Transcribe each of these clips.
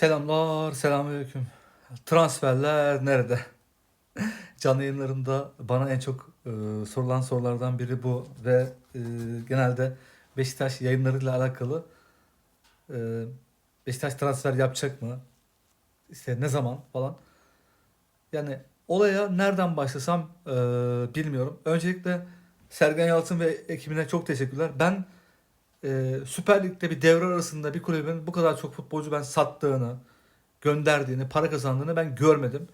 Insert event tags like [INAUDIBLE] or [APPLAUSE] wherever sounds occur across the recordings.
Selamlar, selamünaleyküm. Transferler nerede? [LAUGHS] Canlı yayınlarımda bana en çok e, sorulan sorulardan biri bu ve e, genelde Beşiktaş yayınlarıyla alakalı e, Beşiktaş transfer yapacak mı? İşte ne zaman falan. Yani olaya nereden başlasam e, bilmiyorum. Öncelikle Sergen Yalçın ve ekibine çok teşekkürler. Ben e, Süper Lig'de bir devre arasında bir kulübün bu kadar çok futbolcu ben sattığını, gönderdiğini, para kazandığını ben görmedim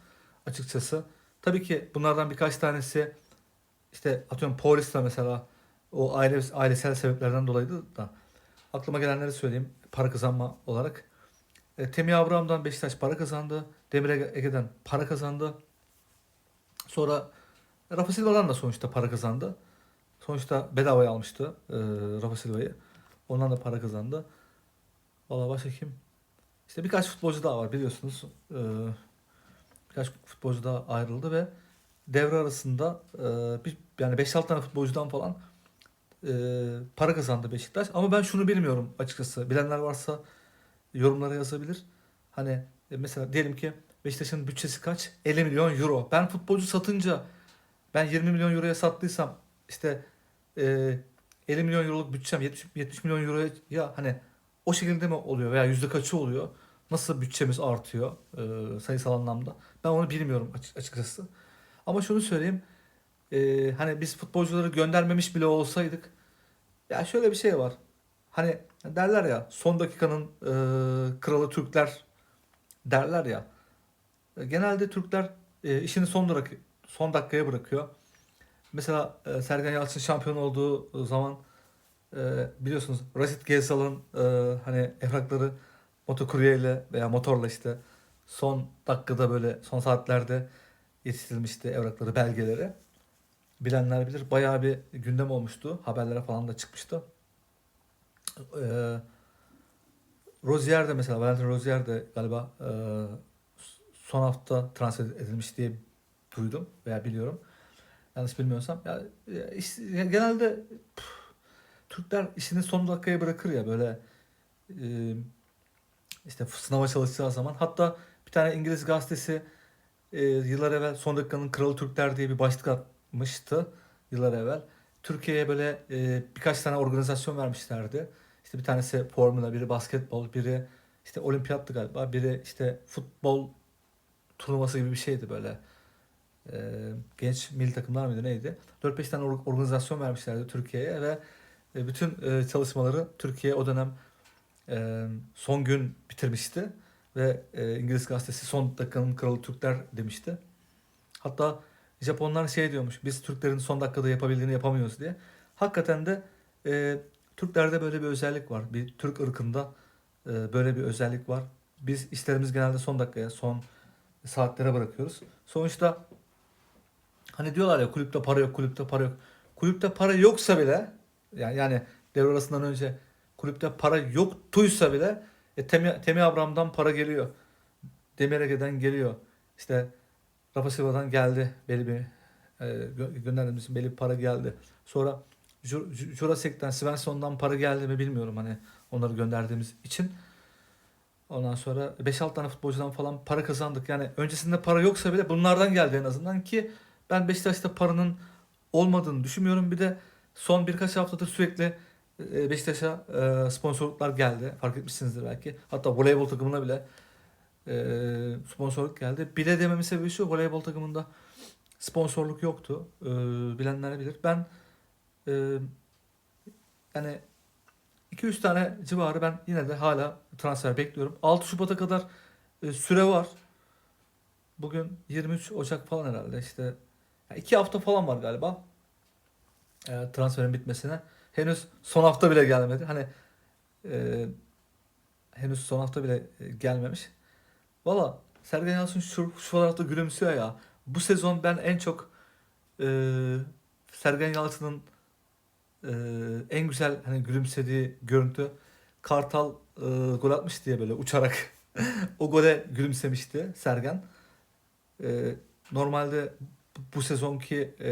açıkçası. Tabii ki bunlardan birkaç tanesi işte atıyorum Paulista mesela o aile ailesel sebeplerden dolayıydı da aklıma gelenleri söyleyeyim para kazanma olarak. E, Temi Abraham'dan Beşiktaş para kazandı. Demir Ege- Ege'den para kazandı. Sonra Rafa Silva'dan da sonuçta para kazandı. Sonuçta bedavaya almıştı e, Rafa Silva'yı. Ondan da para kazandı. Valla başka kim? İşte birkaç futbolcu daha var biliyorsunuz. E, birkaç futbolcu daha ayrıldı ve devre arasında e, bir, yani 5-6 tane futbolcudan falan e, para kazandı Beşiktaş. Ama ben şunu bilmiyorum açıkçası. Bilenler varsa yorumlara yazabilir. Hani e, mesela diyelim ki Beşiktaş'ın bütçesi kaç? 50 milyon euro. Ben futbolcu satınca ben 20 milyon euroya sattıysam işte e, 50 milyon euroluk bütçem 70, 70 milyon euroya ya hani o şekilde mi oluyor veya yüzde kaçı oluyor? Nasıl bütçemiz artıyor e, sayısal anlamda? Ben onu bilmiyorum açık- açıkçası. Ama şunu söyleyeyim. e, hani biz futbolcuları göndermemiş bile olsaydık ya şöyle bir şey var. Hani derler ya son dakikanın e, kralı Türkler derler ya. E, Genelde Türkler e, işini son durak son dakikaya bırakıyor. Mesela e, Sergen Yalçın şampiyon olduğu zaman e, biliyorsunuz Rasit Gezal'ın e, hani evrakları motokuryeyle veya motorla işte son dakikada böyle son saatlerde yetiştirilmişti evrakları, belgeleri. Bilenler bilir. Bayağı bir gündem olmuştu. Haberlere falan da çıkmıştı. E, Rozier de mesela Valentin Rozier de galiba e, son hafta transfer edilmiş diye duydum veya biliyorum. Yanlış bilmiyorsam. Ya, ya iş- genelde püf, Türkler işini son dakikaya bırakır ya böyle e, işte sınava çalışacağı zaman. Hatta bir tane İngiliz gazetesi e, yıllar evvel son dakikanın kralı Türkler diye bir başlık atmıştı yıllar evvel. Türkiye'ye böyle e, birkaç tane organizasyon vermişlerdi. İşte bir tanesi Formula, biri basketbol, biri işte olimpiyattı galiba, biri işte futbol turnuvası gibi bir şeydi böyle. Ee, genç milli takımlar mıydı neydi? 4-5 tane or- organizasyon vermişlerdi Türkiye'ye ve e, bütün e, çalışmaları Türkiye o dönem e, son gün bitirmişti ve e, İngiliz gazetesi son dakikanın kralı Türkler demişti. Hatta Japonlar şey diyormuş biz Türklerin son dakikada yapabildiğini yapamıyoruz diye. Hakikaten de e, Türklerde böyle bir özellik var. Bir Türk ırkında e, böyle bir özellik var. Biz işlerimiz genelde son dakikaya, son saatlere bırakıyoruz. Sonuçta hani diyorlar ya kulüpte para yok, kulüpte para yok. Kulüpte para yoksa bile yani, yani devre arasından önce kulüpte para yoktuysa bile e, Temi, Temi Abraham'dan para geliyor. Demir Ege'den geliyor. İşte Rafa Silva'dan geldi belli bir e, gö- gönderdiğimiz belli bir para geldi. Sonra Jur- Jur- Jurasek'ten, Svensson'dan para geldi mi bilmiyorum hani onları gönderdiğimiz için. Ondan sonra 5-6 tane futbolcudan falan para kazandık. Yani öncesinde para yoksa bile bunlardan geldi en azından ki ben Beşiktaş'ta paranın olmadığını düşünmüyorum. Bir de son birkaç haftadır sürekli e, Beşiktaş'a e, sponsorluklar geldi. Fark etmişsinizdir belki. Hatta voleybol takımına bile e, sponsorluk geldi. Bile dememin sebebi şu voleybol takımında sponsorluk yoktu. Bilenler bilir. Ben yani 2-3 tane civarı ben yine de hala transfer bekliyorum. 6 Şubat'a kadar süre var. Bugün 23 Ocak falan herhalde işte. 2 hafta falan var galiba. E, transferin bitmesine. Henüz son hafta bile gelmedi. Hani e, henüz son hafta bile e, gelmemiş. Valla Sergen Yalçın şu, şu fotoğrafta gülümsüyor ya. Bu sezon ben en çok e, Sergen Yalçın'ın e, en güzel hani gülümsediği görüntü Kartal e, gol atmış diye böyle uçarak [LAUGHS] o gole gülümsemişti Sergen. E, normalde bu, sezonki e,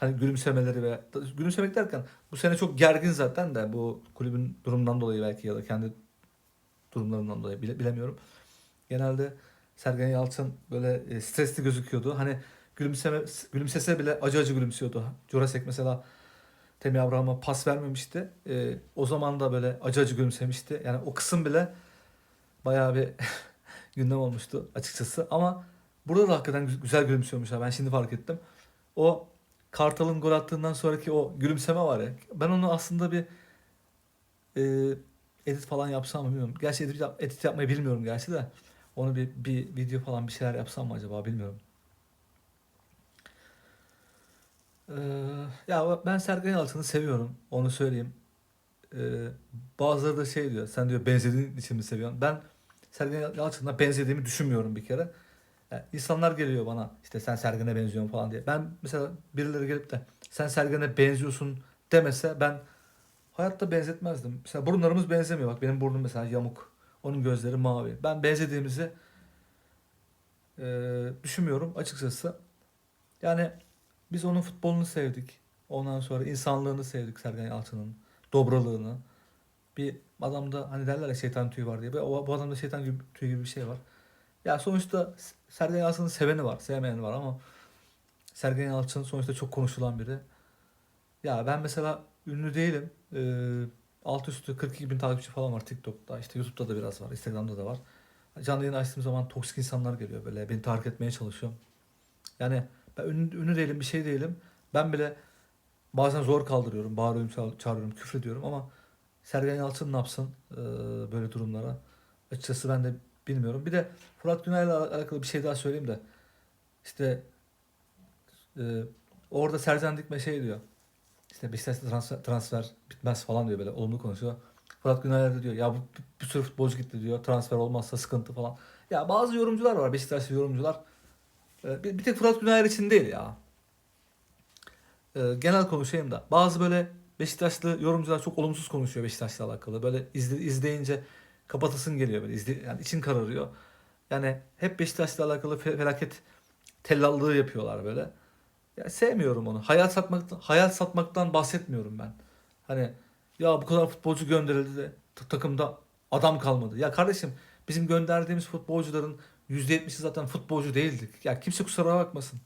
hani gülümsemeleri ve gülümsemek derken bu sene çok gergin zaten de bu kulübün durumundan dolayı belki ya da kendi durumlarından dolayı bile- bilemiyorum. Genelde Sergen Yalçın böyle e, stresli gözüküyordu. Hani gülümseme gülümsese bile acı acı gülümsüyordu. Jurasek mesela Temi Abraham'a pas vermemişti. E, o zaman da böyle acı acı gülümsemişti. Yani o kısım bile bayağı bir [LAUGHS] gündem olmuştu açıkçası. Ama burada da hakikaten gü- güzel gülümsüyormuş. ha. Ben şimdi fark ettim. O Kartal'ın gol attığından sonraki o gülümseme var ya. Ben onu aslında bir e, edit falan yapsam mı bilmiyorum. Gerçi edit, yap- edit yapmayı bilmiyorum gerçi de. Onu bir, bir video falan bir şeyler yapsam mı acaba bilmiyorum. Ee, ya ben Sergen Yalçın'ı seviyorum. Onu söyleyeyim. Ee, bazıları da şey diyor. Sen diyor benzediğin için mi seviyorsun? Ben Sergen Yalçın'a benzediğimi düşünmüyorum bir kere. Yani insanlar geliyor bana işte sen Sergen'e benziyorsun falan diye. Ben mesela birileri gelip de sen Sergen'e benziyorsun demese ben hayatta benzetmezdim. Mesela burunlarımız benzemiyor. Bak benim burnum mesela yamuk. Onun gözleri mavi. Ben benzediğimizi e, düşünmüyorum açıkçası. Yani biz onun futbolunu sevdik. Ondan sonra insanlığını sevdik Sergen Yalçın'ın. Dobralığını. Bir adamda hani derler ya şeytan tüyü var diye. Bu adamda şeytan tüyü gibi bir şey var. Ya sonuçta Sergen Yalçın'ın seveni var, sevmeyeni var ama Sergen Yalçın sonuçta çok konuşulan biri. Ya ben mesela ünlü değilim. Ee, alt üstü 42 bin takipçi falan var TikTok'ta. işte YouTube'da da biraz var. Instagram'da da var. Canlı yayın açtığım zaman toksik insanlar geliyor böyle. Beni tahrik etmeye çalışıyor. Yani ben ünlü, ünlü değilim, bir şey değilim. Ben bile bazen zor kaldırıyorum. Bağırıyorum, çağ- çağırıyorum, küfrediyorum ama Sergen Yalçın ne yapsın ee, böyle durumlara? Açıkçası ben de bilmiyorum. Bir de Fırat Günay'la alakalı bir şey daha söyleyeyim de. İşte e, orada Sercan Dikme şey diyor. İşte Beşiktaş'ta transfer, transfer bitmez falan diyor böyle olumlu konuşuyor. Fırat Günaylar da diyor ya bu bir, sürü futbolcu gitti diyor. Transfer olmazsa sıkıntı falan. Ya bazı yorumcular var Beşiktaşlı yorumcular. E, bir, bir tek Fırat Günaylar için değil ya. E, genel konuşayım da. Bazı böyle Beşiktaşlı yorumcular çok olumsuz konuşuyor Beşiktaş'la alakalı. Böyle izle, izleyince kapatasın geliyor böyle. İzle, yani için kararıyor. Yani hep Beşiktaş'la alakalı fe- felaket tellallığı yapıyorlar böyle. Ya sevmiyorum onu. Hayal satmaktan, hayal satmaktan bahsetmiyorum ben. Hani ya bu kadar futbolcu gönderildi de ta- takımda adam kalmadı. Ya kardeşim bizim gönderdiğimiz futbolcuların %70'i zaten futbolcu değildik. Ya kimse kusura bakmasın.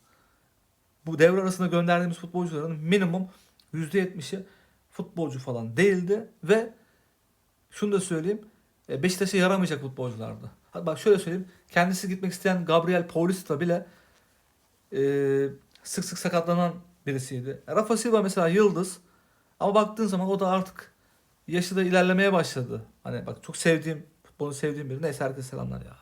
Bu devre arasında gönderdiğimiz futbolcuların minimum %70'i futbolcu falan değildi ve şunu da söyleyeyim Beşiktaş'a yaramayacak futbolculardı. Hadi bak şöyle söyleyeyim. Kendisi gitmek isteyen Gabriel Paulista bile e, sık sık sakatlanan birisiydi. Rafa Silva mesela yıldız. Ama baktığın zaman o da artık yaşı da ilerlemeye başladı. Hani bak çok sevdiğim, futbolu sevdiğim biri. Neyse herkese selamlar ya.